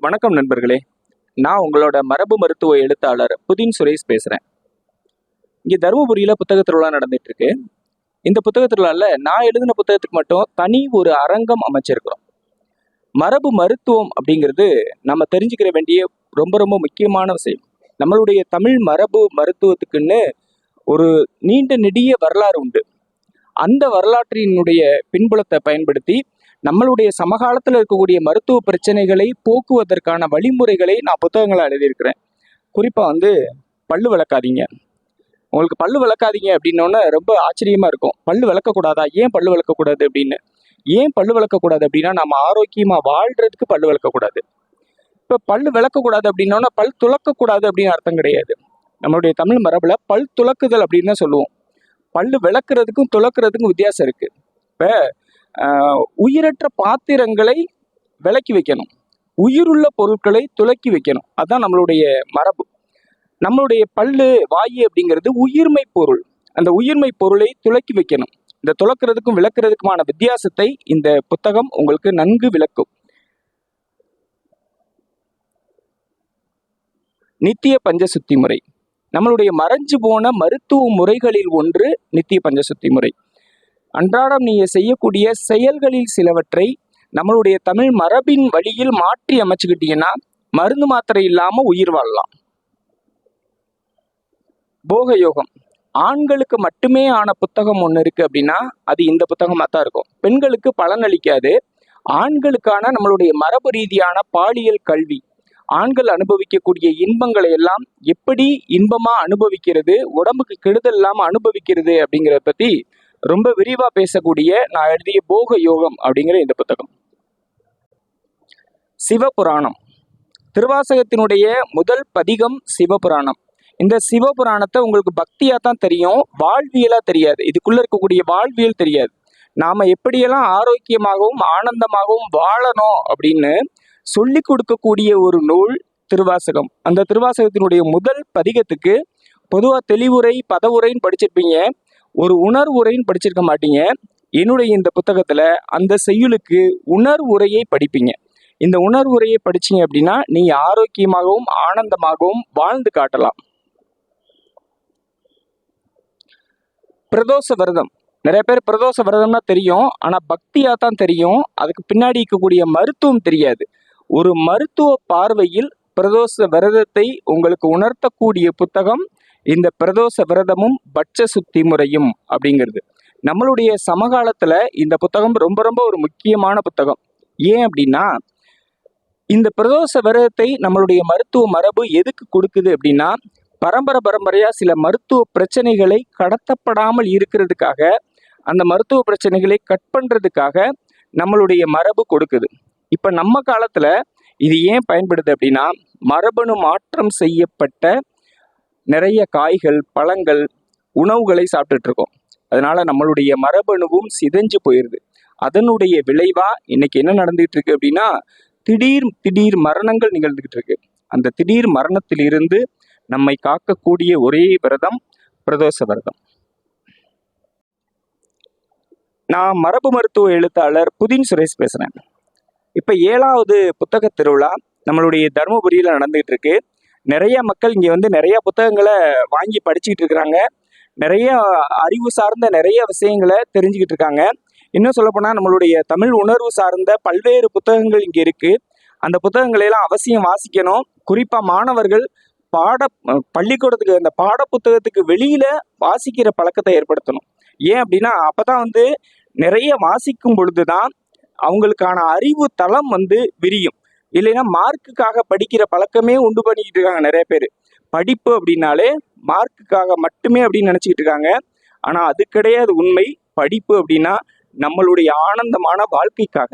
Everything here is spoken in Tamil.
வணக்கம் நண்பர்களே. நான் உங்களோட மரபு மருத்துவ எழுத்தாளர் புதின் சுரேஷ் பேசுகிறேன் இங்கே தருமபுரியில் புத்தக திருவிழா நடந்துட்டு இருக்கு இந்த புத்தக திருவிழாவில் நான் எழுதின புத்தகத்துக்கு மட்டும் தனி ஒரு அரங்கம் அமைச்சிருக்கிறோம். மரபு மருத்துவம் அப்படிங்கிறது நம்ம தெரிஞ்சுக்கிற வேண்டிய ரொம்ப ரொம்ப முக்கியமான விஷயம். நம்மளுடைய தமிழ் மரபு மருத்துவத்துக்குன்னு ஒரு நீண்ட நெடிய வரலாறு உண்டு. அந்த வரலாற்றினுடைய பின்புலத்தை பயன்படுத்தி நம்மளுடைய சமகாலத்தில் இருக்கக்கூடிய மருத்துவ பிரச்சனைகளை போக்குவதற்கான வழிமுறைகளை நான் புத்தகங்களை எழுதியிருக்கிறேன். குறிப்பாக வந்து பல்லு விளக்காதீங்க. உங்களுக்கு பல்லு விளக்காதீங்க அப்படின்னோடனே ரொம்ப ஆச்சரியமாக இருக்கும். பல்லு விளக்கக்கூடாதா? ஏன் பல்லு விளக்கக்கூடாது அப்படின்னு? ஏன் பல்லு விளக்கக்கூடாது அப்படின்னா நம்ம ஆரோக்கியமாக வாழ்கிறதுக்கு பல்லு விளக்கக்கூடாது. இப்போ பல்லு விளக்கக்கூடாது அப்படின்னோன்னா பல் துளக்கக்கூடாது அப்படின்னு அர்த்தம் கிடையாது. நம்மளுடைய தமிழ் மரபில் பல் துளக்குதல் அப்படின்னு தான் சொல்லுவோம். பல்லு விளக்குறதுக்கும் துளக்குறதுக்கும் வித்தியாசம் இருக்குது இப்போ உயிரற்ற பாத்திரங்களை விலக்கி வைக்கணும். உயிருள்ள பொருட்களை துலக்கி வைக்கணும். அதுதான் நம்மளுடைய மரபு. நம்மளுடைய பல்லு வாயு அப்படிங்கிறது உயிர்மை பொருள். அந்த உயிர்மை பொருளை துலக்கி வைக்கணும். இந்த துலக்கிறதுக்கும் விளக்குறதுக்குமான வித்தியாசத்தை இந்த புத்தகம் உங்களுக்கு நன்கு விளக்கும். நித்திய பஞ்சசுத்தி முறை. நம்மளுடைய மறைஞ்சு போன மருத்துவ முறைகளில் ஒன்று நித்திய பஞ்சசுத்தி முறை. அன்றாடம் நீங்கள் செய்யக்கூடிய செயல்களில் சிலவற்றை நம்மளுடைய தமிழ் மரபின் வழியில் மாற்றி அமைச்சுக்கிட்டீங்கன்னா மருந்து மாத்திரை இல்லாமல் உயிர் வாழலாம். போக யோகம் ஆண்களுக்கு மட்டுமே ஆன புத்தகம் ஒன்று இருக்குது அப்படின்னா அது இந்த புத்தகமாக தான் இருக்கும். பெண்களுக்கு பலன் அளிக்காது. ஆண்களுக்கான நம்மளுடைய மரபு ரீதியான பாலியல் கல்வி ஆண்கள் அனுபவிக்கக்கூடிய இன்பங்களை எல்லாம் எப்படி இன்பமாக அனுபவிக்கிறது உடம்புக்கு கெடுதல் இல்லாமல் அனுபவிக்கிறது அப்படிங்கிறத பற்றி ரொம்ப விரிவாக பேசக்கூடிய நான் எழுதிய போக யோகம் அப்படிங்கிற இந்த புத்தகம். சிவபுராணம். திருவாசகத்தினுடைய முதல் பதிகம் சிவபுராணம். இந்த சிவபுராணத்தை உங்களுக்கு பக்தியாக தான் தெரியும் வாழ்வியலாக தெரியாது. இதுக்குள்ளே இருக்கக்கூடிய வாழ்வியல் தெரியாது. நாம் எப்படியெல்லாம் ஆரோக்கியமாகவும் ஆனந்தமாகவும் வாழணும் அப்படின்னு சொல்லி கொடுக்கக்கூடிய ஒரு நூல் திருவாசகம். அந்த திருவாசகத்தினுடைய முதல் பதிகத்துக்கு பொதுவாக தெளிவுரை பதவுரைன்னு படிச்சிருப்பீங்க. ஒரு உணர்வுரைன்னு படிச்சிருக்க மாட்டீங்க. என்னுடைய இந்த புத்தகத்தில் அந்த செய்யுளுக்கு உணர்வுரையை படிப்பீங்க. இந்த உணர்வுரையை படிச்சீங்க அப்படின்னா நீங்கள் ஆரோக்கியமாகவும் ஆனந்தமாகவும் வாழ்ந்து காட்டலாம். பிரதோஷ விரதம். நிறைய பேர் பிரதோஷ விரதம்னா தெரியும். ஆனால் பக்தியாக தான் தெரியும். அதுக்கு பின்னாடி இருக்கக்கூடிய மருத்துவம் தெரியாது. ஒரு மருத்துவ பார்வையில் பிரதோஷ விரதத்தை உங்களுக்கு உணர்த்தக்கூடிய புத்தகம் இந்த பிரதோஷ விரதமும் பட்ச சுத்தி முறையும் அப்படிங்கிறது. நம்மளுடைய சமகாலத்தில் இந்த புத்தகம் ரொம்ப ரொம்ப ஒரு முக்கியமான புத்தகம். ஏன் அப்படின்னா இந்த பிரதோஷ விரதத்தை நம்மளுடைய மருத்துவ மரபு எதுக்கு கொடுக்குது அப்படின்னா பரம்பரை பரம்பரையாக சில மருத்துவ பிரச்சனைகளை கடத்தப்படாமல் இருக்கிறதுக்காக அந்த மருத்துவ பிரச்சனைகளை கட் பண்ணுறதுக்காக நம்மளுடைய மரபு கொடுக்குது. இப்போ நம்ம காலத்தில் இது ஏன் பயன்படுது அப்படின்னா மரபணு மாற்றம் செய்யப்பட்ட நிறைய காய்கள் பழங்கள் உணவுகளை சாப்பிட்டுட்டு இருக்கோம் அதனால நம்மளுடைய மரபணுவும் சிதைஞ்சு போயிடுது அதனுடைய விளைவா இன்னைக்கு என்ன நடந்துகிட்டு இருக்கு அப்படின்னா திடீர் திடீர் மரணங்கள் நிகழ்ந்துகிட்டு இருக்கு அந்த திடீர் மரணத்திலிருந்து நம்மை காக்கக்கூடிய ஒரே விரதம் பிரதோஷ விரதம். நான் மரபு மருத்துவ எழுத்தாளர் புதின் சுரேஷ் பேசுகிறேன் இப்போ ஏழாவது புத்தக திருவிழா நம்மளுடைய தருமபுரியில் நடந்துகிட்டு இருக்கு நிறைய மக்கள் இங்கே வந்து நிறைய புத்தகங்களை வாங்கி படிச்சுக்கிட்டு இருக்கிறாங்க. நிறைய அறிவு சார்ந்த நிறைய விஷயங்களை தெரிஞ்சுக்கிட்டு இருக்காங்க. இன்னும் சொல்லப்போனால் நம்மளுடைய தமிழ் உணர்வு சார்ந்த பல்வேறு புத்தகங்கள் இங்கே இருக்குது அந்த புத்தகங்களை எல்லாம் அவசியம் வாசிக்கணும். குறிப்பாக மாணவர்கள் பாட பள்ளிக்கூடத்துக்கு அந்த பாட புத்தகத்துக்கு வெளியில் வாசிக்கிற பழக்கத்தை ஏற்படுத்தணும். ஏன் அப்படின்னா அப்போ தான் வந்து நிறைய வாசிக்கும் பொழுது தான் அவங்களுக்கான அறிவு தளம் வந்து விரியும். இல்லைன்னா மார்க்குக்காக படிக்கிற பழக்கமே உண்டு பண்ணிக்கிட்டு இருக்காங்க நிறைய பேர். படிப்பு அப்படின்னாலே மார்க்குக்காக மட்டுமே அப்படின்னு நினச்சிக்கிட்டு இருக்காங்க. ஆனால் அது கிடையாது உண்மை. படிப்பு அப்படின்னா நம்மளுடைய ஆனந்தமான வாழ்க்கைக்காக.